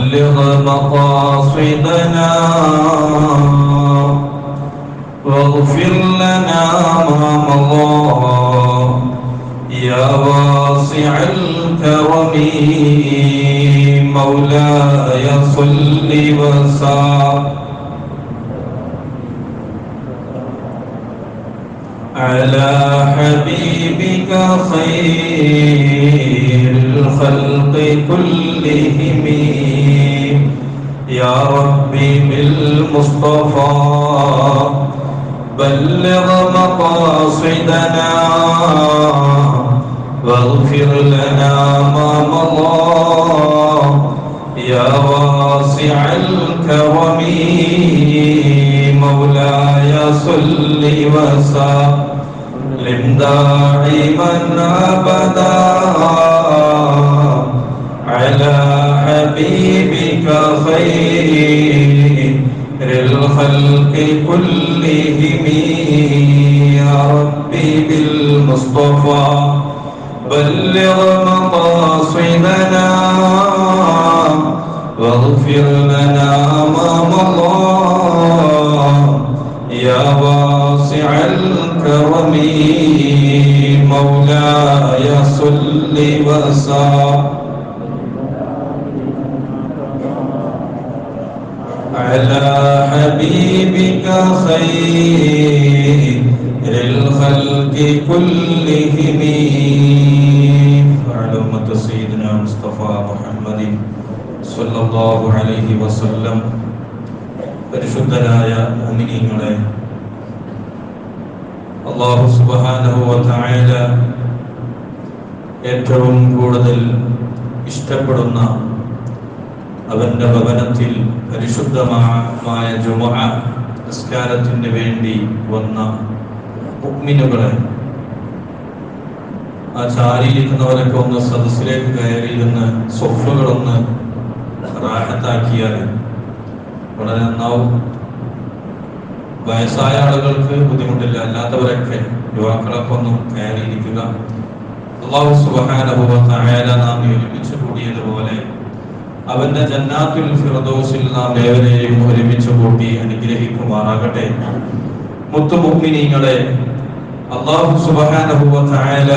بلغ مقاصدنا واغفر لنا ما مضى. يا واسع الكرم مولاي صل وسلم. على حبيبك خير الخلق كلهم. يا ربي بالمصطفى بلغ مقاصدنا واغفر لنا ما مضى. يا واسع الكرم مولاي صل وسلم. دائما أبدا على حبيبك خير الخلق كلهم يا ربي بالمصطفى بلغ مقاصدنا واغفر വ തആല ഏറ്റവും കൂടുതൽ ഇഷ്ടപ്പെടുന്ന അവന്റെ ഭവനത്തിൽ പരിശുദ്ധമായ ജുമുഅ നിസ്കാരത്തിന് വേണ്ടി വന്ന മുഅ്മിനുകളെ ആ ചാരിയിരിക്കുന്നവരൊക്കെ ഒന്ന് സദസ്സിലേക്ക് കയറിയിരുന്ന് സ്വഫുകളൊന്ന് റാഹത്താക്കിയാൽ വളരെ നന്നാവും. വയസ്സായ ആളുകൾക്ക് ബുദ്ധിമുട്ടില്ല. അല്ലാത്തവരൊക്കെ യുവാക്കളൊക്കെ ഒന്നും കയറിയിരിക്കുക അള്ളാഹു തആല നാം ഒരുമിച്ച് കൂടിയതുപോലെ അവന്റെ ജന്നാത്തുൽ ഫിറദോസിൽ നാം ഏവരെയും ഒരുമിച്ച് കൂട്ടി അനുഗ്രഹിക്കുമാറാകട്ടെ. മുത്തുമുഗ്മിനീങ്ങളെ അള്ളാഹു തആല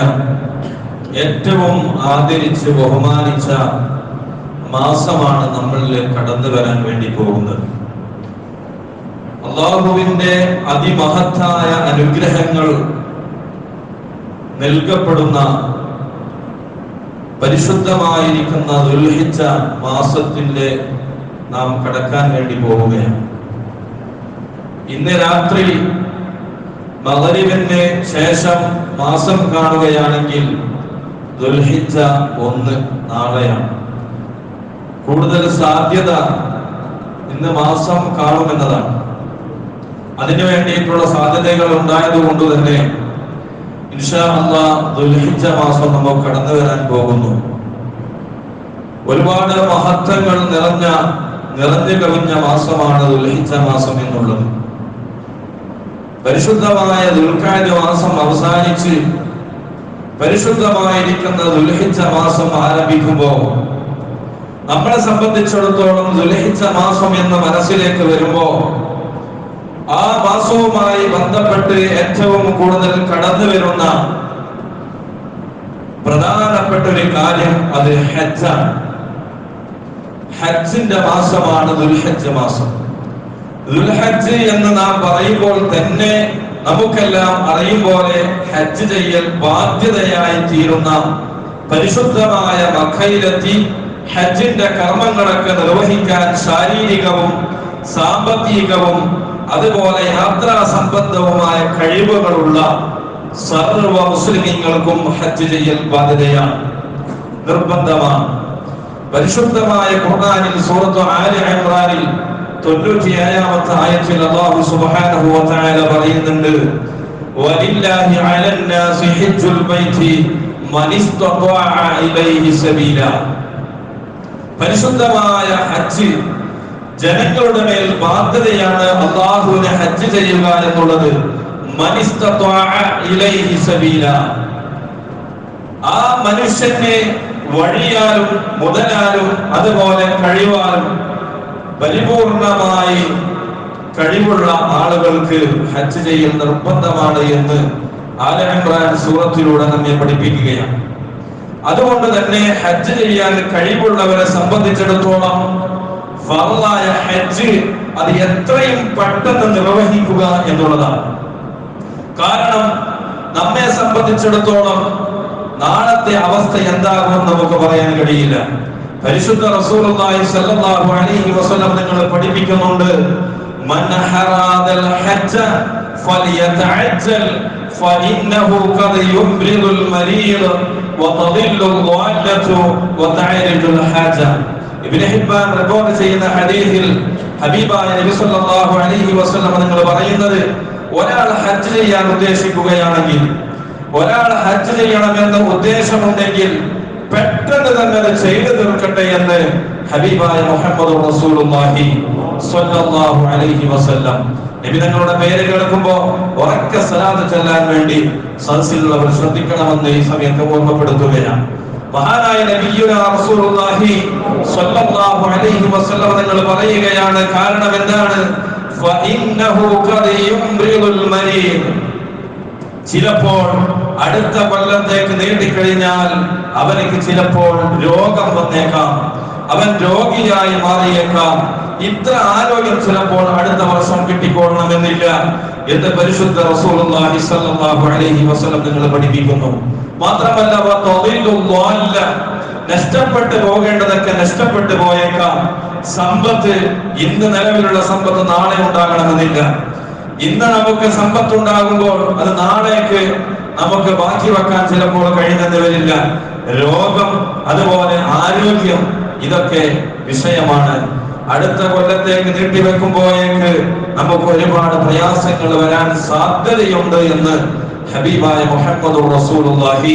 ഏറ്റവും ആദരിച്ച് ബഹുമാനിച്ച മാസമാണ് നമ്മളിൽ കടന്നു വരാൻ വേണ്ടി പോകുന്നത്. അള്ളാഹുവിന്റെ അതിമഹത്തായ അനുഗ്രഹങ്ങൾ നൽകപ്പെടുന്ന പരിശുദ്ധമായിരിക്കുന്ന ദുൽഹിച്ച മാസത്തിന്റെ നാം കടക്കാൻ വേണ്ടി പോവുകയാണ്. ഇന്ന് രാത്രി മകരിവിന് ശേഷം മാസം കാണുകയാണെങ്കിൽ ദുൽഹിച്ച ഒന്ന് നാളെയാണ്. കൂടുതൽ സാധ്യത ഇന്ന് മാസം കാണുമെന്നതാണ്. അതിനു വേണ്ടിയിട്ടുള്ള സാധ്യതകൾ ഉണ്ടായത് കൊണ്ട് തന്നെ ദുൽഹിജ മാസം നമുക്ക് കടന്നു വരാൻ പോകുന്നു. ഒരുപാട് മഹത്വങ്ങൾ നിറഞ്ഞ നിറഞ്ഞു കവിഞ്ഞ മാസമാണ് ദുൽഹിജ മാസം എന്നുള്ളത്. പരിശുദ്ധമായ ദുൽഖാജ മാസം അവസാനിച്ച് പരിശുദ്ധമായിരിക്കുന്ന ദുൽഹിജ മാസം ആരംഭിക്കുമ്പോൾ നമ്മളെ സംബന്ധിച്ചിടത്തോളം ദുൽഹിജ മാസം എന്ന മനസ്സിലേക്ക് വരുമ്പോ ആ മാസവുമായി ബന്ധപ്പെട്ട് ഏറ്റവും കൂടുതൽ കടന്നു വരുന്ന പ്രധാനപ്പെട്ട ഒരു കാര്യം അത് ഹജ്ജാണ്. ഹജ്ജിന്റെ മാസമാണ് ദുൽഹജ്ജ് മാസം. ദുൽഹജ്ജ് എന്ന് നാം പറയുമ്പോൾ തന്നെ നമുക്കെല്ലാം അറിയും പോലെ ഹജ്ജ് ചെയ്യൽ ബാധ്യതയായി തീരുന്ന പരിശുദ്ധമായ മക്കയിലെത്തി ഹജ്ജിന്റെ കർമ്മങ്ങളൊക്കെ നിർവഹിക്കാൻ ശാരീരികവും സാമ്പത്തികവും അതുപോലെ യാത്രാ സംബന്ധവുമായ കഴിവുകളുള്ള സർവ മുസ്ലിമീങ്ങൾക്കും ഹജ്ജ് ചെയ്യൽ ബാധ്യതയാണ്. നിർബന്ധമാണ്. പരിശുദ്ധമായ ഖുർആനിൽ സൂറത്തു ആലി ഇമ്രാനിൽ തൊണ്ണൂറ്റിയേഴാമത്തെ ആയത്തിൽ അല്ലാഹു സുബ്ഹാനഹു വ തആല പറയുന്നുണ്ട് വലില്ലാഹി അലൻ നാസി ഹജ്ജുൽ ബൈത്തി മനിസ്തതഅ ഇലൈഹി സബീല. പരിശുദ്ധമായ ഹജ്ജ് ജനങ്ങളുടെ മേൽ ബാധ്യതയാണ് അള്ളാഹുവിനെ ഹജ്ജ് ചെയ്യുക എന്നുള്ളത്. ആ മനുഷ്യനെ വഴിയാലും മുതലാലും അതുപോലെ കഴിവാലും പരിപൂർണമായി കഴിവുള്ള ആളുകൾക്ക് ഹജ്ജ് ചെയ്യൽ നിർബന്ധമാണ് എന്ന് ആല സൂറത്തിലൂടെ നമ്മെ പഠിപ്പിക്കുകയാണ്. അതുകൊണ്ട് തന്നെ ഹജ്ജ് ചെയ്യാൻ കഴിവുള്ളവരെ സംബന്ധിച്ചിടത്തോളം ഫറലായ ഹജ്ജ് അത് എത്രയും പെട്ടെന്ന് നിർവഹിക്കുക എന്നുള്ളതാണ്. കാരണം നമ്മെ സംബന്ധിച്ചിടത്തോളം നാളത്തെ അവസ്ഥ എന്താകുമെന്ന് നമുക്ക് പറയാൻ കഴിയില്ല. പരിശുദ്ധ റസൂലുള്ളാഹി സ്വല്ലല്ലാഹു അലൈഹി വസല്ലം നിങ്ങൾ പഠിപ്പിക്കുന്നുണ്ട് മൻ ഹറാദൽ ഹജ്ജ ഫലിയതഅജ്ജൽ ഫഇന്നഹു ഖദ് യുബ്രിദുൽ മരീദ് വതദില്ലു ദ്വാല്ലതു വതഅരിജുൽ ഹാജ. ഇബ്നു ഹിബ്ബാൻ റിപ്പോർട്ട് ചെയ്യുന്ന ഹദീസിൽ ഹബീബായ നബി സല്ലല്ലാഹു അലൈഹി വസല്ലം നിങ്ങൾ പറയുന്നത് ഒരാൾ ഹജ്ജ് ചെയ്യാൻ ഉദ്ദേശിക്കുകയാണെങ്കിൽ ഒരാൾ ഹജ്ജ് ചെയ്യണമെന്ന് ഉദ്ദേശമുണ്ടെങ്കിൽ പെട്ടെന്ന് തന്നെ അത് ചെയ്തു തീർക്കട്ടെ എന്ന് ഹബീബായ മുഹമ്മദ് റസൂലുള്ളാഹി സ്വല്ലല്ലാഹു അലൈഹി വസല്ലം. നബി തങ്ങളുടെ പേര് കേൾക്കുമ്പോ ഉറക്ക സലാത്ത് ചെല്ലാൻ വേണ്ടി സദസ്സിലുള്ളവർ ശ്രദ്ധിക്കണമെന്ന് ഈ സമയത്ത് ഓർമ്മപ്പെടുത്തുകയാണ്. മഹാനായ നബിയുന റസൂലുള്ളാഹി സ്വല്ലല്ലാഹു അലൈഹി വസല്ലം നിങ്ങൾ പറയുകയാണ് കാരണം എന്താണ് ഫഇന്നഹു ഖദ മരീദ്. ചിലപ്പോൾ അടുത്ത കൊല്ലത്തേക്ക് നീട്ടിക്കഴിഞ്ഞാൽ അവനക്ക് ചിലപ്പോൾ രോഗം വന്നേക്കാം. അവൻ രോഗിയായി മാറിയേക്കാം. ഇത്ര ആരോഗ്യം ചിലപ്പോൾ അടുത്ത വർഷം കിട്ടിക്കൊള്ളണമെന്നില്ല എന്ന് പരിശുദ്ധ റസൂലുള്ളാഹി അലൈഹി വസല്ലം നിങ്ങൾ പഠിപ്പിക്കുന്നു. മാത്രമല്ല വതദില്ലു ദ്വാല്ല നഷ്ടപ്പെട്ടു പോകേണ്ടതൊക്കെ നഷ്ടപ്പെട്ടു പോയേക്കാം. സമ്പത്ത് ഇന്ന് നിലവിലുള്ള സമ്പത്ത് നാളെ ഉണ്ടാകണമെന്നില്ല. ഇന്ന് നമുക്ക് സമ്പത്ത് ഉണ്ടാകുമ്പോൾ അത് നാളേക്ക് നമുക്ക് ബാക്കി വെക്കാൻ ചിലപ്പോൾ കഴിയുന്നെന്ന് വരില്ല രോഗം അതുപോലെ ആരോഗ്യം ഇതൊക്കെ വിഷയമാണ്. അടുത്ത കൊല്ലത്തേക്ക് നീട്ടിവെക്കുമ്പോഴേക്ക് നമുക്ക് ഒരുപാട് പ്രയാസങ്ങൾ വരാൻ സാധ്യതയുണ്ട് എന്ന് ഹബീബായ മുഹമ്മദ് റസൂലുള്ളാഹി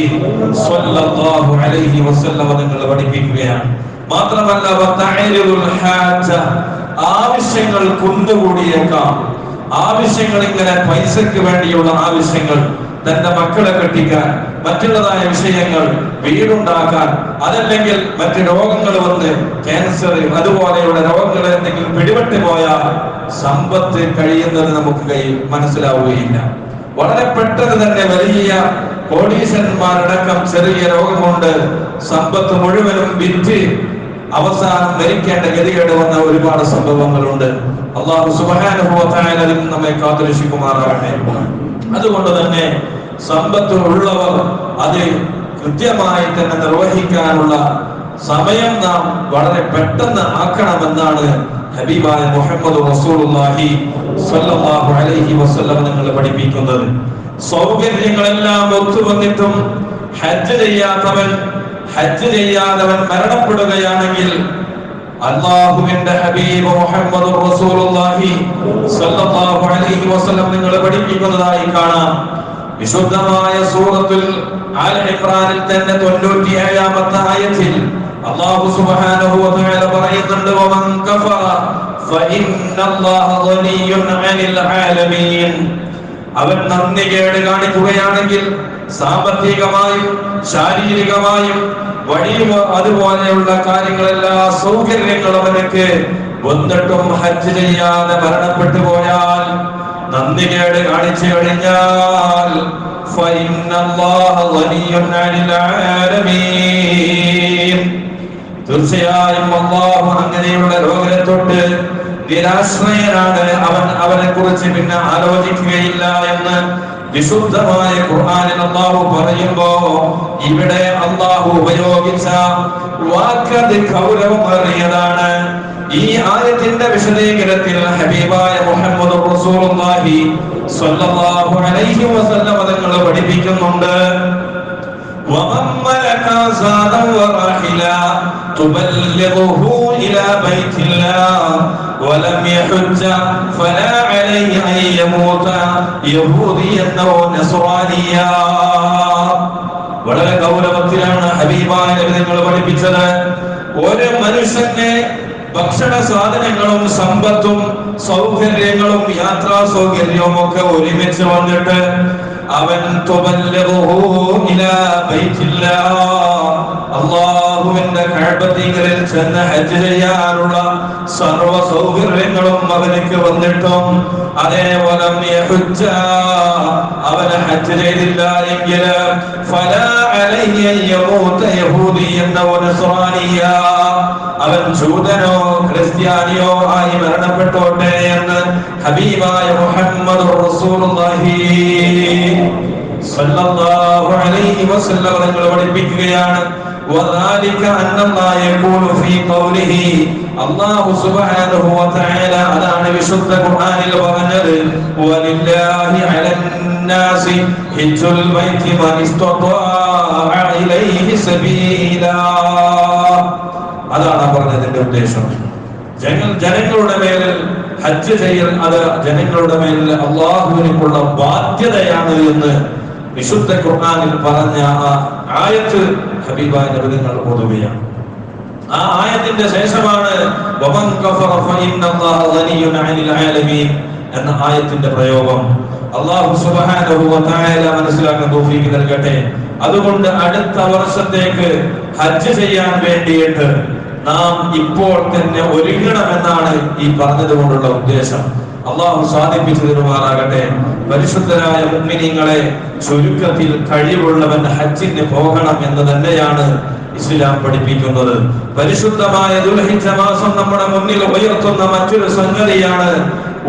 സ്വല്ലല്ലാഹു അലൈഹി വസല്ലം നിങ്ങൾ പഠിപ്പിക്കുകയാണ്. മാത്രമല്ല വതഅരിദുൽ ഹാജ ആവശ്യങ്ങൾ കുന്നുകൂടിയേക്കാം ആവശ്യങ്ങൾ ഇങ്ങനെ പൈസക്ക് വേണ്ടിയുള്ള ആവശ്യങ്ങൾ തന്റെ മക്കളെ കെട്ടിക്കാൻ മറ്റുള്ളതായ വിഷയങ്ങൾ വീടുണ്ടാക്കാൻ അതല്ലെങ്കിൽ മറ്റു രോഗങ്ങൾ വന്ന് ക്യാൻസർ അതുപോലെയുള്ള രോഗങ്ങൾ എന്തെങ്കിലും പിടിപെട്ടു പോയാൽ സമ്പത്ത് കഴിയുന്നത് നമുക്ക് മനസ്സിലാവുകയില്ല. വളരെ പെട്ടെന്ന് തന്നെ വലിയ കോടീശ്വരന്മാരടക്കം ചെറിയ രോഗം കൊണ്ട് സമ്പത്ത് മുഴുവനും വിറ്റ് അവസാനം മരിക്കേണ്ട ഗതികേട് വന്ന ഒരുപാട് സംഭവങ്ങളുണ്ട്. അള്ളാഹു സുബാനുഭവത്തായ അതിൽ നമ്മെ കാത്തുരക്ഷിക്കുമാറാകട്ടെ. അതുകൊണ്ട് തന്നെ സമ്പത്ത് ഉള്ളവർ അത് കൃത്യമായി തന്നെ നിർവഹിക്കാനുള്ള സമയം നാം വളരെ പെട്ടെന്ന് ആക്കണമെന്നാണ് ഹബീബായ മുഹമ്മദ് റസൂലുള്ളാഹി സ്വല്ലല്ലാഹു അലൈഹി വസല്ലം നിങ്ങൾ പഠിപ്പിക്കുന്നത്. സൗകര്യങ്ങളെല്ലാം ഒത്തുവന്നിട്ടും ഹജ്ജ് ചെയ്യാത്തവൻ ഹജ്ജ് ചെയ്യാത്തവൻ മരണപ്പെടുകയാണെങ്കിൽ അള്ളാഹുവിന്റെ ഹബീബ് മുഹമ്മദ് റസൂലുള്ളാഹി സ്വല്ലല്ലാഹു അലൈഹി വസല്ലം നിങ്ങൾ പഠിപ്പിക്കുന്നതായി കാണാം. വിശുദ്ധമായ സൂറത്തുൽ ആൽ ഇംറാനിൽ തന്നെ 97ാമത്തെ ആയത്തിൽ അല്ലാഹു സുബ്ഹാനഹു വ തആല പറയുന്നുണ്ട് വമൻ കഫറ ഫഇന്നല്ലാഹ ഗനിയ്യുൻ അനിൽ ആലമീൻ. അവൻ നന്ദികേട് കാണിക്കുകയാണെങ്കിൽ സാമ്പത്തികമായും ശാരീരികമായും വഴിയും അതുപോലെയുള്ള കാര്യങ്ങളെല്ലാ സൗകര്യങ്ങളും അവനക്ക് വന്നിട്ടും ഹജ്ജ് ചെയ്യാതെ മരണപ്പെട്ടു പോയാൽ നന്ദി കേട് കാണിച്ചു കഴിഞ്ഞാൽ തീർച്ചയായും അള്ളാഹു അങ്ങനെയുള്ള രോഗത്തെ തൊട്ട് നിരാശ്രയനാണ്. അവൻ അവനെ കുറിച്ച് പിന്നെ ആലോചിക്കുകയില്ല എന്ന് വിശുദ്ധമായ ഖുർആനിൽ അള്ളാഹു പറയുമ്പോ ഇവിടെ അള്ളാഹു ഉപയോഗിച്ച വാക്കത് ഗൗരവമേറിയതാണ് ഈ ആയത്തിന്റെ വിശദീകരണത്തിൽ ഹബീബായ മുഹമ്മദ് റസൂലുള്ളാഹി സ്വല്ലല്ലാഹു അലൈഹി വസല്ലം തങ്ങൾ പഠിപ്പിക്കുന്നുണ്ട്. ومن ملك زادا وراحلا تبلغه إلى بيت الله ولم يحج فلا عليه أن يموت يهوديا أو نصرانيا വളരെ ഗൗരവത്തിലാണ് ഹബീബായ നബി നിങ്ങൾ പഠിപ്പിച്ചത് ഒരു മനുഷ്യന് ഭക്ഷണ സാധനങ്ങളും സമ്പത്തും സൗകര്യങ്ങളും യാത്രാ സൗകര്യവും ഒക്കെ ഒരുമിച്ച് വന്നിട്ട് അവൻ തുബല്ലഗുഹു ഇലാ ബൈത്തില്ലാ അല്ലാഹു കഴബത്തിങ്ങളിൽ ചെന്ന് ഹജ്ജ് ചെയ്യാനുള്ള സർവ സൗകര്യങ്ങളും മകനിക്ക് വന്നിട്ടും അതേപോലെ അവന് ഹജ്ജ് ചെയ്തില്ല എങ്കിൽ അവൻ ജൂതനോ ക്രിസ്ത്യാനിയോ ആയി മരണപ്പെട്ടോട്ടെ എന്ന് ഹബീബായ മുഹമ്മദ് റസൂലുള്ളാഹി സല്ലല്ലാഹു അലൈഹി വസല്ലം നിങ്ങൾ പഠിപ്പിക്കുകയാണ്. وذلك أن الله يقول في قوله الله سبحانه وتعالى അതാണ് വിശുദ്ധ ഖുർആനിൽ പറഞ്ഞത് ولله على الناس حج البيت من استطاع إليه سبيلا അതാണ് പറഞ്ഞതിന്റെ ഉദ്ദേശം ജന- ജനങ്ങളുടെ മേലിൽ ഹജ്ജ് ചെയ്യൽ അത് ജനങ്ങളുടെ മേലിൽ അള്ളാഹുവിനുള്ള ബാധ്യതയാണ് എന്ന് വിശുദ്ധ ഖുർആാനിൽ പറഞ്ഞ ആ ആയത്ത് ഹബീബായ നിങ്ങൾ ഓടുകയാണ് ആ ആയത്തിന്റെ ശേഷമാണ് എന്ന ആയത്തിന്റെ പ്രയോഗം. തആല മനസ്സിലാക്കാൻ നൽകട്ടെ. അതുകൊണ്ട് അടുത്ത വർഷത്തേക്ക് ഹജ്ജ് ചെയ്യാൻ വേണ്ടിയിട്ട് നാം ഇപ്പോൾ തന്നെ ഒരുങ്ങണമെന്നാണ് ഈ പറഞ്ഞത് കൊണ്ടുള്ള ഉദ്ദേശം. അള്ളാഹു സാധിപ്പിച്ചു തരുമാറാകട്ടെ പരിശുദ്ധരായ മുഗ്മിനിങ്ങളെ ചുരുക്കത്തിൽ കഴിവുള്ളവൻ ഹജ്ജിന് പോകണം എന്ന് തന്നെയാണ് ഇസ്ലാം പഠിപ്പിക്കുന്നത്. പരിശുദ്ധമായ ദുൽഹിജ മാസം നമ്മുടെ മുന്നിൽ ഉയർത്തുന്ന മറ്റൊരു സംഗതിയാണ്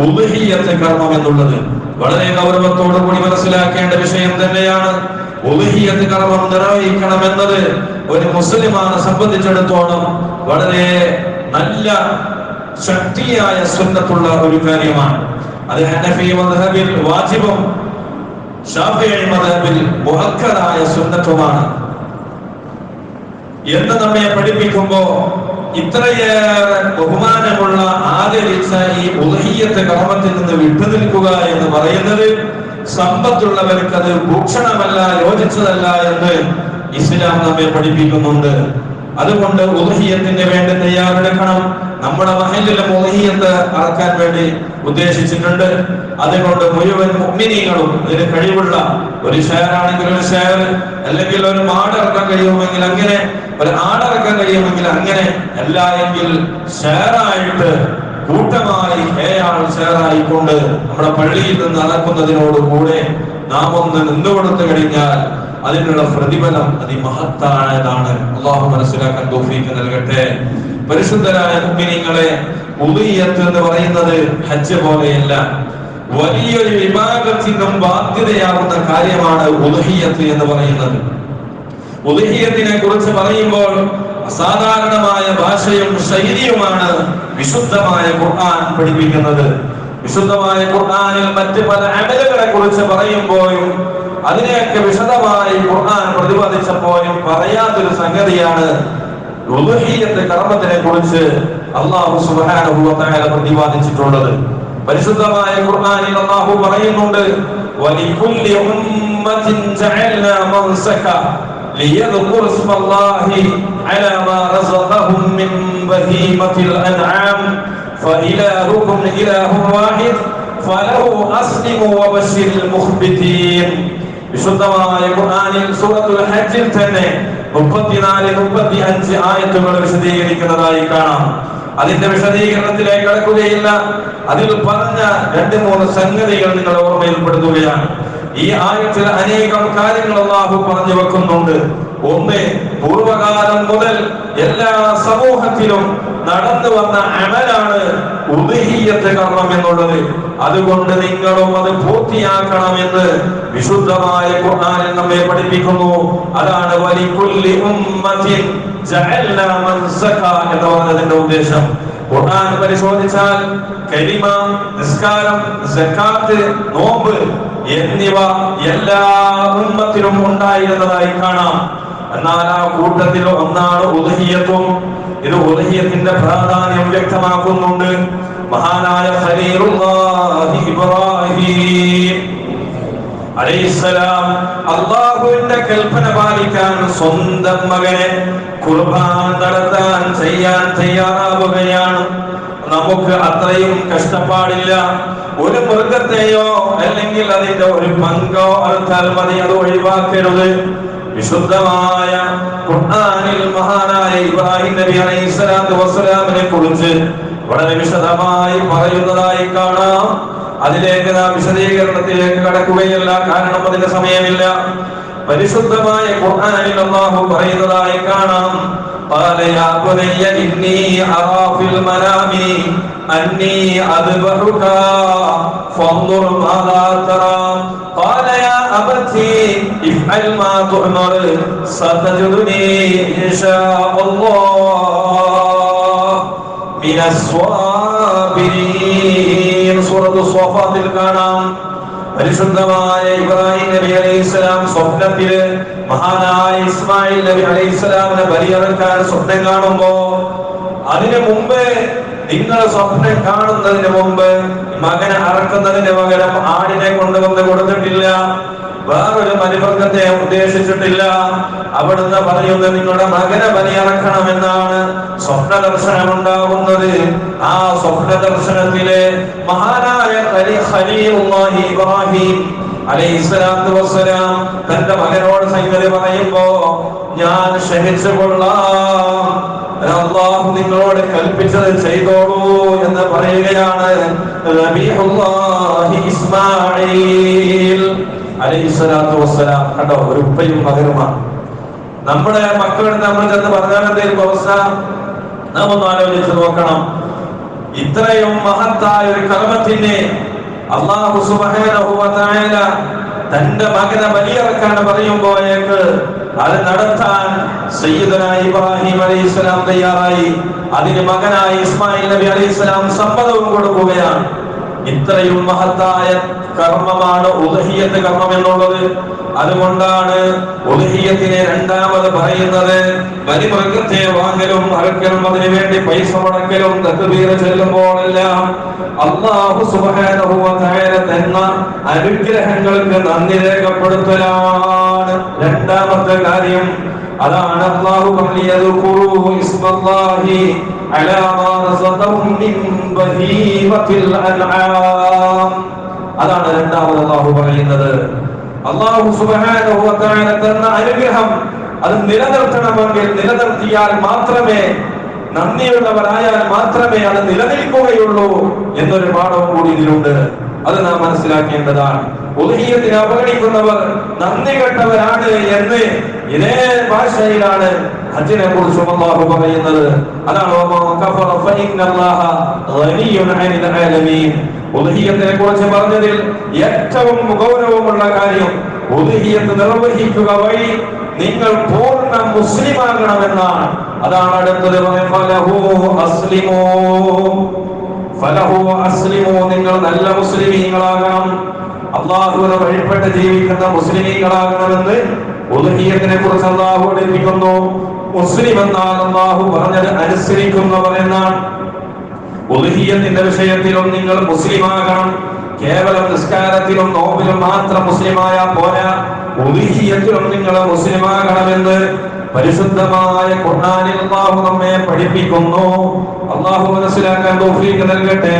ഉദ്ഹിയത്ത് കർമ്മം എന്നുള്ളത്. വളരെ ഗൗരവത്തോടു കൂടി മനസ്സിലാക്കേണ്ട വിഷയം തന്നെയാണ് ഉദ്ഹിയത്ത് കർമ്മം നിർവഹിക്കണം എന്നത് ഒരു മുസ്ലിമാനെ സംബന്ധിച്ചിടത്തോളം വളരെ നല്ല ശക്തിയായ സുന്നത്തുള്ള ഒരു കാര്യമാണ്. അത് ഹനഫി മദ്ഹബിൽ വാജിബും ഷാഫി മദ്ഹബിൽ മുഹക്കറായ സുന്നത്തുമാണ്. എന്ന് നമ്മെ പഠിപ്പിക്കുമ്പോ ഇത്രയേറെ ബഹുമാനമുള്ള ആദരിച്ച ഈ ഉദഹീയത്തെ കർമ്മത്തിൽ നിന്ന് വിട്ടുനിൽക്കുക എന്ന് പറയുന്നത് സമ്പത്തുള്ളവർക്ക് അത് ഭൂഷണമല്ല യോജിച്ചതല്ല എന്ന് ഇസ്ലാം നമ്മെ പഠിപ്പിക്കുന്നുണ്ട്. അതുകൊണ്ട് ഉദഹീയത്തിന് വേണ്ടി തയ്യാറെടുക്കണം. നമ്മുടെ മഹലിലെ ഊഹിയത്ത് അറക്കാൻ വേണ്ടി ഉദ്ദേശിച്ചിട്ടുണ്ട്. അതുകൊണ്ട് മുഴുവൻ മുഅ്മിനീങ്ങളും ഇതിന് കഴിവുള്ള ഒരു ഷെയർ ആണെങ്കിൽ ഒരു ഷെയർ അല്ലെങ്കിൽ ഒരു മാടിറക്കാൻ കഴിയുമെങ്കിൽ അങ്ങനെ ഒരു ആടിറക്കാൻ കഴിയുമെങ്കിൽ അങ്ങനെ അല്ല എങ്കിൽ ഷെയറായിട്ട് കൂട്ടമായി ഏയാൾ ചേറായിക്കൊണ്ട് നമ്മുടെ പള്ളിയിൽ നിന്ന് നടക്കുന്നതിനോട് കൂടെ നാം ഒന്ന് നിന്നുകൊടുത്തു കഴിഞ്ഞാൽ അതിനുള്ള പ്രതിഫലം അതിമഹത്തായതാണ്. അള്ളാഹു മനസ്സിലാക്കാൻ തോഫീക്ക് നൽകട്ടെ. പരിശുദ്ധരായ മുഅ്മിനീങ്ങളെ ഉദയത്ത് എന്ന് പറയുന്നത് ഹജ്ജ് പോലെയല്ല. വലിയൊരു വിഭാഗത്തിനും ബാധ്യതയാകുന്ന കാര്യമാണ് ഉദഹിയത്ത് എന്ന് പറയുന്നത്. ഉദഹിയത്തിനെ കുറിച്ച് പറയുമ്പോൾ അസാധാരണമായ ഭാഷയും ശൈലിയുമാണ് വിശുദ്ധമായ ഖുർആൻ പഠിപ്പിക്കുന്നത്. വിശുദ്ധമായ ഖുർആനിൽ മറ്റ് പല അമലുകളെ കുറിച്ച് പറയുമ്പോഴും അതിനെയൊക്കെ വിശദമായി ഖുർആൻ പ്രതിപാദിച്ചപ്പോഴും പറയാത്തൊരു സംഗതിയാണ് കർമ്മത്തിനെ കുറിച്ച് അള്ളാഹു തആല പ്രതിപാദിച്ചിട്ടുള്ളത്. പരിശുദ്ധമായ ഖുർആനിൽ അള്ളാഹു പറയുന്നുണ്ട് ഉമ്മത്തിൻ ജഅൽനാ മൻസക ليذكروا اسم الله على ما رزقهم من بهيمة الأنعام فإلهكم إله واحد فله أسلموا وبشر المخبتين വിശുദ്ധമായ ഖുർആനിൽ സൂറത്തുൽ ഹജ്ജിൽ തന്നെ മുപ്പത്തിനാല് മുപ്പത്തി അഞ്ച് ആയത്തുകൾ വിശദീകരിക്കുന്നതായി കാണാം അതിന്റെ വിശദീകരണത്തിലേക്ക് കടക്കുകയില്ല അതിൽ പറഞ്ഞ രണ്ട് മൂന്ന് സംഗതികൾ നിങ്ങൾ ഓർമ്മയിൽപ്പെടുത്തുകയാണ് ഈ ആയത്തിൽ അനേകം കാര്യങ്ങൾ അള്ളാഹു പറഞ്ഞു വെക്കുന്നുണ്ട്. ഒന്ന് പൂർവകാലം മുതൽ എല്ലാ സമൂഹത്തിലും നടന്നു വന്ന അമലാണ് ഉദഹീയത്ത് കർമ്മം എന്നുള്ളത്. അതുകൊണ്ട് നിങ്ങളും അത് പൂർത്തിയാക്കണമെന്ന് വിശുദ്ധമായ ഖുർആനിൽ നമ്മെ പഠിപ്പിക്കുന്നു. അതാണ് വലിക്കുല്ലി ഉമ്മത്തിൻ ജഅൽനാ മൻസക എന്ന് പറഞ്ഞതിന്റെ ഉദ്ദേശം. ഖുർആൻ പരിശോധിച്ചാൽ കരിമ നിസ്കാരം സക്കാത്ത് നോമ്പ് എന്നിവ എല്ലാ ഉമ്മത്തിലും ഉണ്ടായിരുന്നതായി കാണാം. എന്നാൽ ആ കൂട്ടത്തിൽ ഒന്നാണ് ഉദഹിയത്വം ഇത് ഉദഹിയത്തിന്റെ പ്രാധാന്യം വ്യക്തമാക്കുന്നുണ്ട്. മഹാനായ ഇബ്രാഹിം. അള്ളാഹുവിന്റെ കൽപ്പന പാലിക്കാൻ സ്വന്തം മകനെ കുർബാൻ നടത്താൻ ചെയ്യാൻ തയ്യാറാവുകയാണ്. നമുക്ക് അത്രയും കഷ്ടപ്പാടില്ല. ഒരു മൃഗത്തെയോ അല്ലെങ്കിൽ അതിന്റെ ഒരു പങ്കോ അറുത്താൽ മതി അത് ഒഴിവാക്കരുത്. വിശുദ്ധമായ ഖുർആനിൽ മഹാനായ ഇബ്രാഹിം നബി അലൈഹി സ്വലാത്തു വസ്സലാമിനെ കുറിച്ച് വളരെ വിശദമായി പറയുന്നതായി കാണാം അതിലേക്ക് നാം വിശദീകരണത്തിലേക്ക് കടക്കുകയല്ല കാരണം അതിന് സമയമില്ല പരിശുദ്ധമായ ഖുർആനിൽ അല്ലാഹു പറയുന്നതായി കാണാം قال يا بني إني أرى في المنام أني أذبحك فانظر ماذا ترى قال يا أبت افعل ما تؤمر ستجدني إن شاء الله സൂറത്ത് കാണാം. പരിശുദ്ധമായ ഇബ്രാഹിം നബി അലൈഹിസ്സലാം സ്വപ്നത്തിൽ മഹാനായ ഇസ്മായിൽ നബി അലൈഹിസ്സലാമിനെ ബലിയറക്കാൻ സ്വപ്നം കാണുമ്പോ അതിനു മുമ്പേ നിങ്ങൾ സ്വപ്നം കാണുന്നതിന് മുമ്പ് മകനെ അറക്കുന്നതിന് പകരം ആടിനെ കൊണ്ടുവന്ന് കൊടുത്തിട്ടില്ല. വേറൊരു മനുവർഗത്തെ ഉദ്ദേശിച്ചിട്ടില്ല. അവിടുന്ന് പറയുന്നത് നിങ്ങളുടെ മകനെ ബലിയറക്കണമെന്നാണ് സ്വപ്ന ദർശനം ഉണ്ടാകുന്നത് ആ സ്വപ്ന ദർശനത്തിലെ മഹാനായ ഇബ്രാഹിം അലൈഹിസ്സലാത്തു വസ്സലാം തന്റെ മകനോട് സംഗതി പറയുമ്പോ ഞാൻ ക്ഷമിച്ചു കൊള്ളാം. അള്ളാഹു നിങ്ങളോട് കൽപ്പിച്ചത് ചെയ്തോളൂ എന്ന് പറയുകയാണ് ഇസ്മായിൽ അലൈഹിസ്സലാത്തു വസ്സലാം. കണ്ടോ ഒരു ഉപ്പയും മകനുമാണ്. നമ്മുടെ മക്കളുടെ നമ്മൾ ചെന്ന് പറഞ്ഞാൽ എന്തെങ്കിലും അവസ്ഥ? നാം ഒന്ന് ആലോചിച്ച് നോക്കണം. ഇത്രയും മഹത്തായ ഒരു കർമ്മത്തിനെ അള്ളാഹു സുബ്ഹാനഹു വ തന്റെ മകനെ ബലിയിറക്കാൻ പറയുമ്പോഴേക്ക് അത് നടത്താൻ സയ്യിദന ഇബ്രാഹിം അലൈഹിസ്സലാം തയ്യാറായി. അതിന് മകനായി ഇസ്മായിൽ നബി അലൈഹിസ്സലാം സമ്മതവും കൊടുക്കുകയാണ്. ഇത്രയും മഹത്തായ കർമ്മമാണ് ഉദഹിയത്ത് കർമ്മം എന്നുള്ളത് അതുകൊണ്ടാണ് ഉദഹിയത്തിനെ രണ്ടാമത് പറയുന്നത്. ബലിമൃഗത്തെ വാങ്ങലും അറക്കലും അതിനു വേണ്ടി പൈസ മുടക്കലും തക്ബീർ ചെല്ലുമ്പോഴെല്ലാം അള്ളാഹു സുബ്ഹാനഹു വ തആല തന്ന അനുഗ്രഹങ്ങൾക്ക് നന്ദി രേഖപ്പെടുത്തലാണ്. രണ്ടാമത്തെ കാര്യം അതാണ് അള്ളാഹു പറഞ്ഞത് ഇസ്മല്ലാഹി അലാ മാ റസഖഹും മിൻ ബഹീമത്തിൽ അൻആം അതാണ് രണ്ടാമത് അള്ളാഹു പറയുന്നത് അള്ളാഹു സുബ്ഹാനഹു വ തആല തന്ന അനുഗ്രഹം അത് നിലനിർത്തണമെങ്കിൽ നിലനിർത്തിയാൽ മാത്രമേ നന്ദിയുള്ളവരായാൽ മാത്രമേ അത് നിലനിൽക്കുകയുള്ളൂ എന്നൊരു പാഠവും കൂടി ഇതിലുണ്ട്. അത് നാം മനസ്സിലാക്കേണ്ടതാണ്. ഉദഹീയത്തിന് അവഗണിക്കുന്നവർ നന്ദി കെട്ടവരാണ് എന്ന് ഇതേ ഭാഷയിലാണ് ഹജ്ജിനെ കുറിച്ച് അള്ളാഹു പറയുന്നത്. അതാണ് ഉദഹീയത്തിനെ കുറിച്ച് പറഞ്ഞതിൽ ഏറ്റവും ഗൗരവമുള്ള കാര്യം ഉദഹീയത്ത് നിർവഹിക്കുക വഴി നിങ്ങൾ പൂർണ മുസ്ലിമാകണമെന്നാണ്. അതാണ് അടുത്തത്. നിങ്ങൾ നല്ല മുസ്ലിമീങ്ങളാകണം. അള്ളാഹുവിനെ വഴിപ്പെട്ട് ജീവിക്കുന്ന മുസ്ലിമീങ്ങളാകണമെന്ന് ഉദഹിയത്തിനെ കുറിച്ച് അള്ളാഹു പഠിപ്പിക്കുന്നു. മുസ്ലിം എന്നാൽ അള്ളാഹു പറഞ്ഞത് അനുസരിക്കുന്നവർ എന്നാണ് ഉദഹിയത്തിന്റെ വിഷയത്തിലും നിങ്ങൾ മുസ്ലിമാകണം. കേവലം നിസ്കാരത്തിലും നോമ്പിലും മാത്രം മുസ്ലിമായ പോരാ. ഉലിഹിയത്തിലും നിങ്ങൾ മുസ്ലിമാകണമെന്ന് പരിശുദ്ധമായ ഖുർആനിൽ അല്ലാഹു നമ്മെ പഠിപ്പിക്കുന്നു. അല്ലാഹു മനസ്സിലാക്കാൻ തൗഫീഖ് നൽകട്ടെ.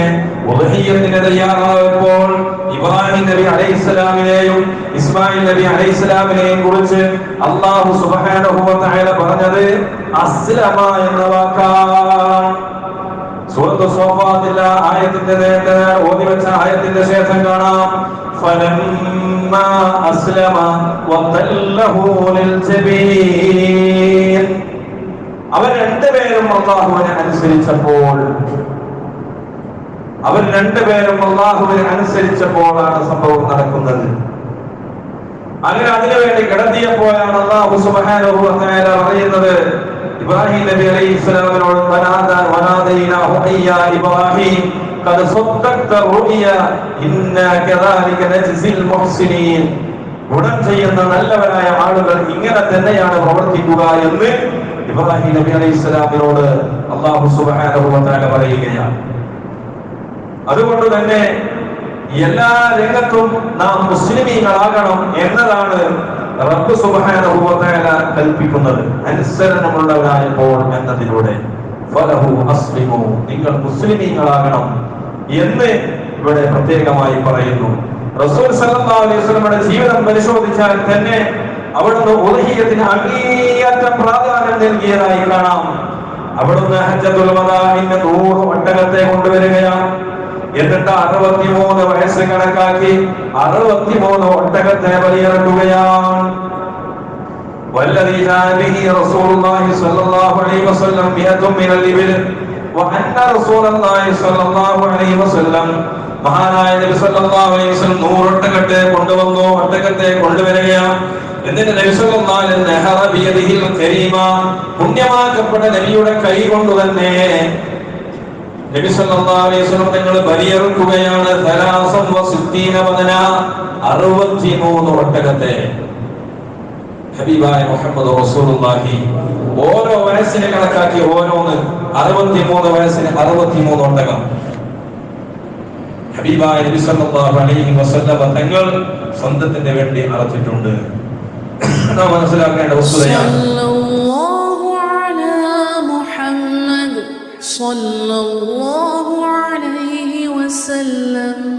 ഉദഹീയത്തിന് തയ്യാറായപ്പോൾ ഇബ്രാഹിം നബി അലൈഹിസ്സലാമിനെയും ഇസ്മായിൽ നബി അലൈഹിസ്സലാമിനെയും കുറിച്ച് അല്ലാഹു സുബ്ഹാനഹു വ തആല പറഞ്ഞത് അസ്ലമ എന്ന വാക്കാണ് സൂറത്ത് സോഫാത്തിലെ ആയത്തിന്റെ നേരത്തെ ഓതി വെച്ച ആയത്തിന്റെ ശേഷം കാണാം. ഫലമ്മാ അസ്ലമ വതല്ലഹു ലിൽജബീൻ അവർ രണ്ടുപേരും അള്ളാഹുവിനെ അനുസരിച്ചപ്പോൾ അവർ രണ്ടുപേരും അള്ളാഹുവിനെ അനുസരിച്ചപ്പോഴാണ് സംഭവം നടക്കുന്നത്. അങ്ങനെ അതിനുവേണ്ടി കിടത്തിയപ്പോഴാണ് അള്ളാഹു തആല പറയുന്നത് ഇബ്രാഹിം നബി അലൈഹി സ്വലാമിനോട് വനാദ വനാദൈനാഹു അയ്യാ ഇബ്രാഹിം ഖദ് സദ്ദഖ്ത റുയ ഇന്ന കദാലിക നജ്സിൽ മുഹ്സിനീൻ. ഗുണം ചെയ്യുന്ന നല്ലവരായ ആളുകൾ ഇങ്ങനെ തന്നെയാണ് പ്രവർത്തിക്കുക എന്ന് ഇബ്രാഹിം നബി അലൈഹി സ്വലാമിനോട് സുബ്ഹാനഹു വ തആല പറയുകയാണ്. അതുകൊണ്ട് തന്നെ എല്ലാ രംഗത്തും നാം മുസ്ലിമീങ്ങളാകണം എന്നതാണ് റബ്ബ് സുബ്ഹാനഹു വ തആല കൽപ്പിക്കുന്നത് അനുസരണമുള്ളവരായപ്പോൾ എന്നതിലൂടെ. ഫലഹു അസ്ലിമു നിങ്ങൾ മുസ്ലിമീങ്ങളാകണം എന്ന് ഇവിടെ പ്രത്യേകമായി പറയുന്നു. റസൂൽ സല്ലല്ലാഹു അലൈഹി വസല്ലമയുടെ ജീവിതം പരിശോധിച്ചാൽ തന്നെ അവിടുന്ന് ഉദഹിയത്തിന് അങ്ങേയറ്റം പ്രാധാന്യം നൽകിയതായി കാണാം. അവിടുന്ന് ഹജ്ജത്തുൽ വദാഇന്റെ നൂറ് ഒട്ടകത്തെ കൊണ്ടുവരികയാണ്. എന്നിട്ട് അറുപത്തിമൂന്ന് വയസ്സ് കണക്കാക്കി അറുപത്തിമൂന്ന് ഒട്ടകത്തെ ബലിയിറക്കുകയാണ് والذي جاء به رسول الله صلى الله عليه وسلم مئة من الإبل وأن رسول الله صلى الله عليه وسلم മഹാനായ നബി സല്ലല്ലാഹു അലൈഹി വസല്ലം നൂറൊട്ടകത്തെ കൊണ്ടുവന്നു ഒട്ടകത്തെ കൊണ്ടുവരികയാണ് എന്നിട്ട് നബി സല്ലല്ലാഹു അലൈഹി വസല്ലം നഹറ ബിയദിഹിൽ കരീമ പുണ്യമാക്കപ്പെട്ട നബിയുടെ കൈ കൊണ്ട് തന്നെ തങ്ങൾ ബലിയെറുക്കുകയാണ്. സലാസം വസിത്തീന വദന. 63 ഒട്ടകത്തെ. ഹബീബായ മുഹമ്മദ് റസൂലുള്ളാഹി. ഓരോ വയസ്സിനെ കണക്കാക്കി ഓരോന്ന് അറുപത്തിമൂന്ന് വയസ്സിന് അറുപത്തിമൂന്ന് ഒട്ടകം. ഹബീബായ നബി സല്ലല്ലാഹു അലൈഹി വസല്ലം തങ്ങൾ സ്വന്തത്തിന് വേണ്ടി അറച്ചിട്ടുണ്ട്. നാം മനസ്സിലാക്കേണ്ട വസ്തുതയാണ്. صلى الله عليه وسلم.